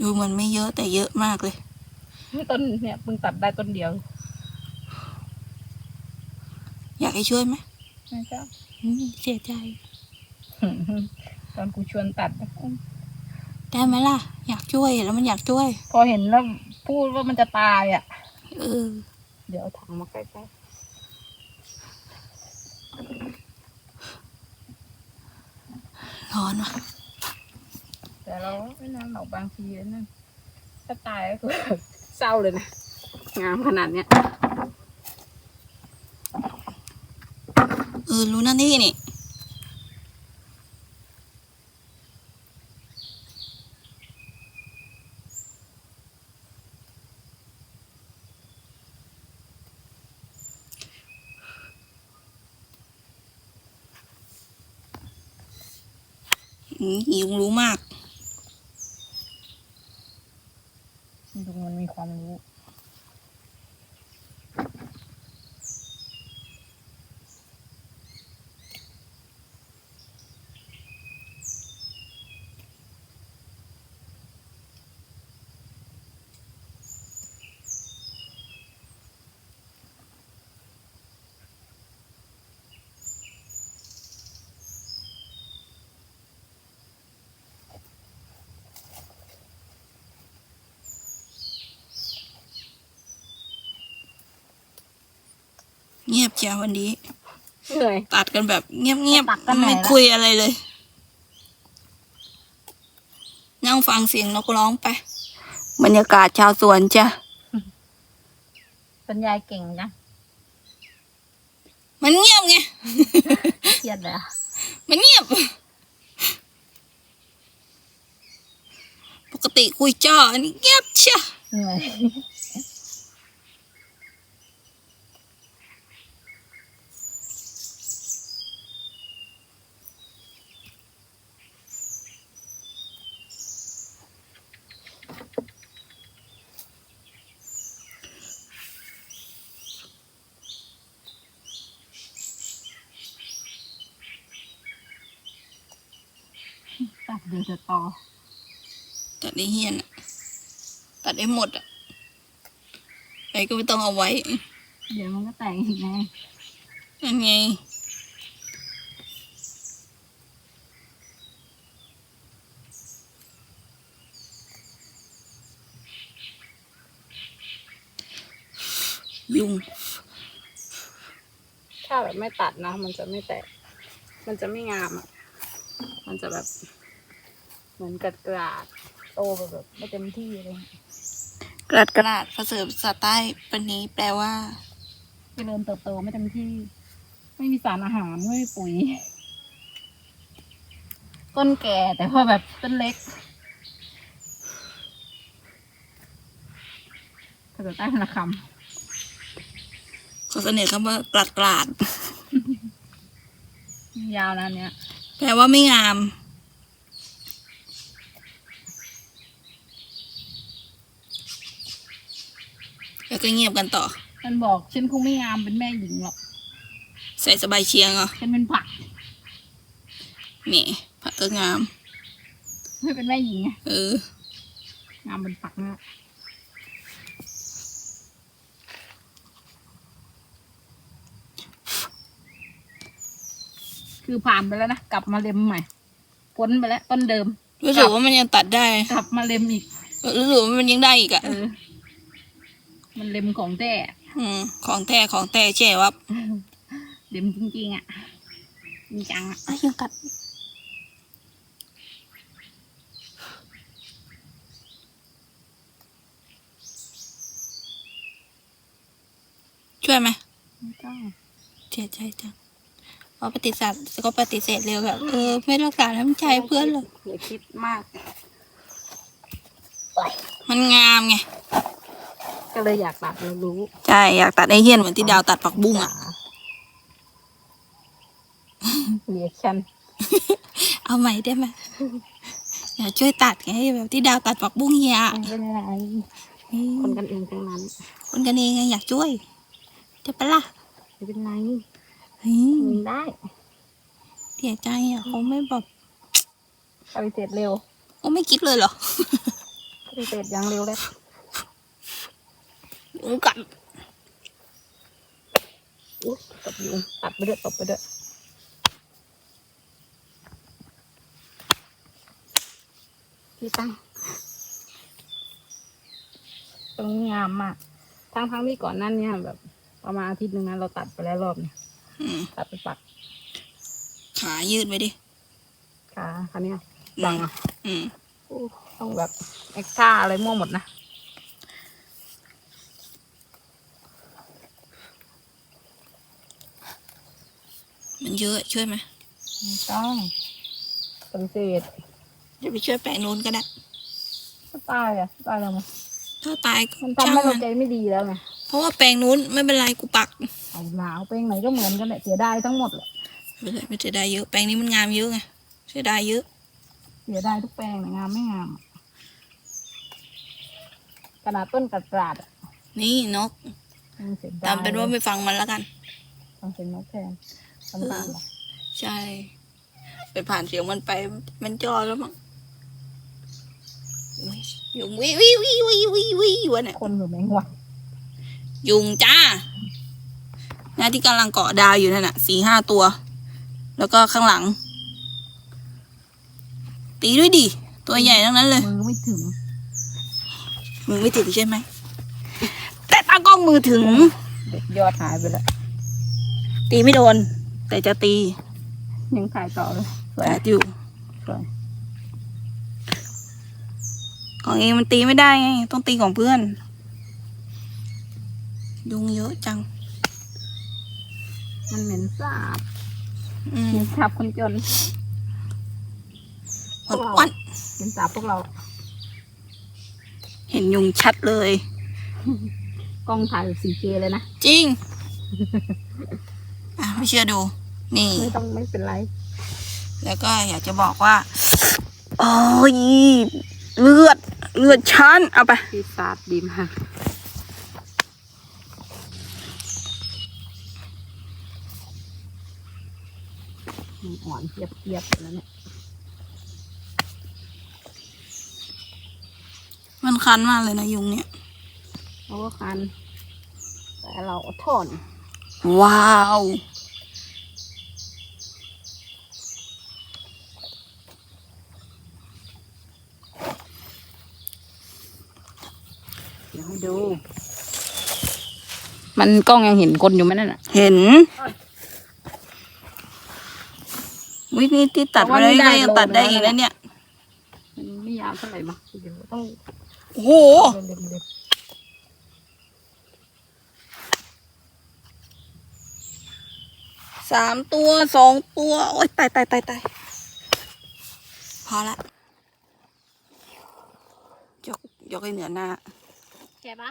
ดูเหมันไม่เยอะแต่เยอะมากเลย ต้นเนี่ยเพิ่งตัดได้ต้นเดียว อยากให้ช่วยไหมนะจ๊ะอืมเสียใจ ตอนกูชวนตัดนะได้ไหมล่ะ อยากช่วยแล้วมันอยากช่วย พอเห็นแล้วพูดว่ามันจะตายอะ เออ เดี๋ยวเอาถังมาใกล้ร้อนว่ะๆ แต่เราไม่นานหรอกบางทีนั่นถ้าตายก็คือเศร้าเลยนะ งามขนาดเนี้ยเออรู้หน้าที่นี่อืมยุงรู้มาก ดูมันมีความ รู้ เงียบเชียววันนี้ เหนื่อย ตัดกันแบบเงียบตัดกันไหนๆไม่ล่ะ คุยอะไรเลย นั่งฟังเสียงนกร้องไป บรรยากาศชาวสวนจ้ะ บรรยายเก่งนะมันเงียบไง เครียดเลยอะมันเงียบ ปกติคุยจ้ออันนี้เงียบเชียวเหนื่อย ตัดเดี๋ยวจะต่อ ตัดได้เฮียนอะตัดได้หมดอะไอ้ก็ไม่ต้องเอาไว้ เดี๋ยวมันก็แต่งอีกไงนั่นไงยุง ถ้าแบบไม่ตัดนะ มันจะไม่แตก มันจะไม่งามอะ มันจะแบบ เหมือนกัดกราดโตไปแบบไม่เต็มที่อะไรเลยกระดกระดาษภาษาภาษาใต้ปันนี้แปลว่า เจริญเติบโตไม่เต็มที่ ไม่มีสารอาหารไม่มีปุ๋ย ต้นแก่แต่ว่าแบบต้นเล็กภาษาใต้พนคเขาเสนอคำว่ากระดกราดำยาวนะเนี้ย แปลว่าไม่งาม แล้วก็เงียบกันต่อ มันบอกฉันคงไม่งามเป็นแม่หญิงหรอก ใส่สบายเชียงเหรอฉันเป็นผัก นี่ผักก็งาม ไม่เป็นแม่หญิงไงเออ งามเป็นผักนะ คือผ่านไปแล้วนะ กลับมาเล็มใหม่ พ้นไปแล้วต้นเดิม รู้สึกว่ามันยังตัดได้ กลับมาเล็มอีก รู้สึกว่ามันยังได้อีกอะ เออ มันเล็มของแท้อืมของแท้ของแท้แช่วับเล็มจริงๆอะจริงจังอะอ้ยยังกัดช่วยไหมไม่ต้องเสียใจจังพอปฏิเสธก็ปฏิเสธเร็วแบบเออไม่รักษาน้ำใจเพื่อนเลยอย่าคิดมาก มันงามไง ก็เลยอยากตัดเรารู้ใช่อยากตัดไอ้เหี้ยนเหมือนที่ดาวตัดผักบุ้งอะเรียกชันเอาใหม่ได้ไหมอยากช่วยตัดไงแบบที่ดาวตัดผักบุ้งเฮียไม่เป็นไรเฮ้ยคนกันเองทั้งนั้น คนกันเองไงอยากช่วยจะปะล่ะไม่เป็นไรเฮ้ยมึงได้เสียใจอะเขาไม่แบบปฏิเสธเร็วเขาไม่คิดเลยเหรอตีเป็ดอย่างเร็วเลย ยุงกัดอุ้ยตบยุงตัดไปด้วยตบไปด้วยที่ตั้งตรงนี้งามมากทั้งทั้งๆที่ก่อนหนั้นเนี่ยแบบ ประมาณอาทิตย์หนึ่งนะเราตัดไปแล้วรอบเนี่ยอืมตัดไปปัก ขายืดไปดิ ขาคันนี้ยบังอะอืมอู้ต้องแบบเอ็กซ์ต้าอะไรมั่วหมดนะ มันเยอะช่วยไหมไม่ต้องปฏิเสธเดี๋ยวไปช่วยแปลงนู้นก็ได้ก็ตายอะตายแล้วมั้งถ้าตายก็มันช่าทำงให้มัเรานใจไม่ดีแล้วไงเพราะว่าแปลงนู้นไม่เป็นไรกูปักเอาหนาวไปไหนก็เหมือนกันแหละเสียดายทั้งหมดแหละไม่เป็นไรไม่เสียดายเยอะแปลงนี้มันงามเยอะไงเสียดายเยอะ เสียดายทุกแปลงนะงามไม่งามอะขนาดต้นกระดาษอะนี่นกยังเสียดายตามเป็นว่าไม่ฟังมันแล้วกันทำเป็นนกแทน ทำตาใช่ ไปผ่านเสียงมันไป มันจอแล้วมั้งยุงวิวิวิวิวิวิวะเนี่ยคนหรือแมงวันยุงจ้าหน้าที่กำลังเกาะดาวอยู่นั่นน่ะสี่ห้าตัว แล้วก็ข้างหลัง ตีด้วยดิ ตัวใหญ่ทั้งนั้นเลย มือไม่ถึง มือไม่ถึงใช่ไหม แต่ตากล้องมือถึง ยอดหายไปแล้ว ตีไม่โดน แต่จะตียังถ่ายต่อเลยสวยแต่อยู่ สวยของเองมันตีไม่ได้ไง ต้องตีของเพื่อน ยุงเยอะจัง มันเหม็นสาบอืมเหม็นสาบคนจนวันวันเหม็นสาบพวกเราเห็นยุงชัดเลย กล้องถ่ายแบบ 4K เลยนะ จริง อะไม่เชื่อดู นี่ ไม่ต้องไม่เป็นไร แล้วก็อยากจะบอกว่า โอ้ยเลือด เลือดฉันเอาไป พี่ซาดดีมากมันอ่อนเทียบเทียบๆแล้วเนี่ย มันคันมากเลยนะยุงเนี่ย เราก็คัน แต่เราอดทน ว้าว เดี๋ยวให้ดู มันกล้องยังเห็นคนอยู่ไหมนั่นน่ะ เห็นวินี่ที่ตัดไว้ได้ก็ยังตัดได้อีกแล้วเนี่ย มันไม่ยาวเท่าไหร่มั้งเดี๋ยวต้อง โอ้โหเล็มๆเลย สามตัวสองตัว โอ๊ยตายตายตายตายพอละ ยก ยกให้เหนือหน้าแกปะ